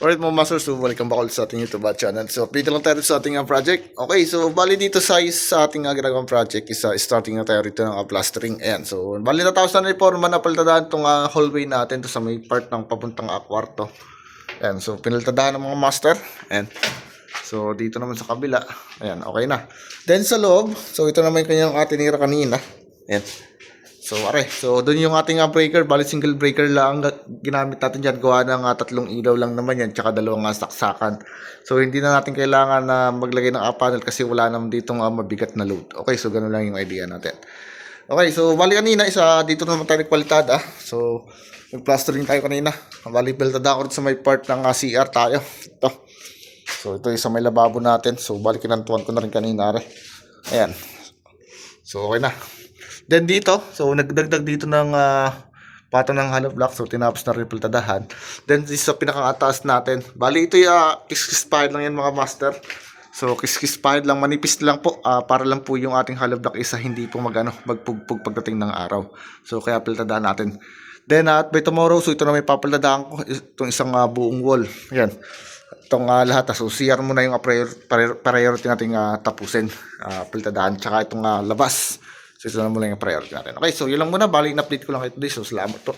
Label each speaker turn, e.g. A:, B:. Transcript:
A: Alright mga masters, so welcome back ulit sa ating YouTube channel. So update lang tayo sa ating uh, project. Okay, so bali dito sa, sa ating uh, ginagawang project is uh, starting na tayo rito ng uh, plastering. Ayan, so bali natapos na ni Forma na paltadaan itong uh, hallway natin to sa may part ng papuntang uh, kwarto. Ayan, so pinaltadaan ng mga master. Ayan. So dito naman sa kabila. Ayan, okay na. Then sa loob, so ito naman yung kanyang uh, tinira kanina. Ayan. So, are, so doon yung ating uh, breaker, bali single breaker lang ang ginamit natin dyan. Gawa ng uh, tatlong ilaw lang naman yan, tsaka dalawang uh, saksakan. So, hindi na natin kailangan na maglagay ng uh, panel kasi wala naman ditong uh, mabigat na load. Okay, so ganun lang yung idea natin. Okay, so bali kanina, isa dito naman tayo nagkwalidad ah. So, nag-plastering tayo kanina. Bali, beltada ako sa may part ng uh, CR tayo. Ito. So, ito yung sa may lababo natin. So, bali kinantuan ko na rin kanina. Are. Ayan. So, okay na. Then dito, so nagdagdag dito ng uh, pato ng hollow block. So tinapos na rin piltadahan. Then this sa pinakataas natin. Bali ito yung uh, kiss-kiss pile lang yan mga master. So kiss-kiss pile lang, manipis lang po. ah, para lang po yung ating hollow block isa hindi po magano magpugpug pagdating ng araw. So kaya piltadahan natin. Then at by tomorrow, so ito na may papaltadahan ko. Itong isang uh, buong wall. Yan itong uh, lahat. So, CR muna yung uh, prior- prior- priority nating uh, tapusin. Uh, piltadahan. Tsaka itong uh, labas. So, ito na muna yung priority natin. Okay, so yun lang muna. Bali, in-update ko lang ito. So, salamat po.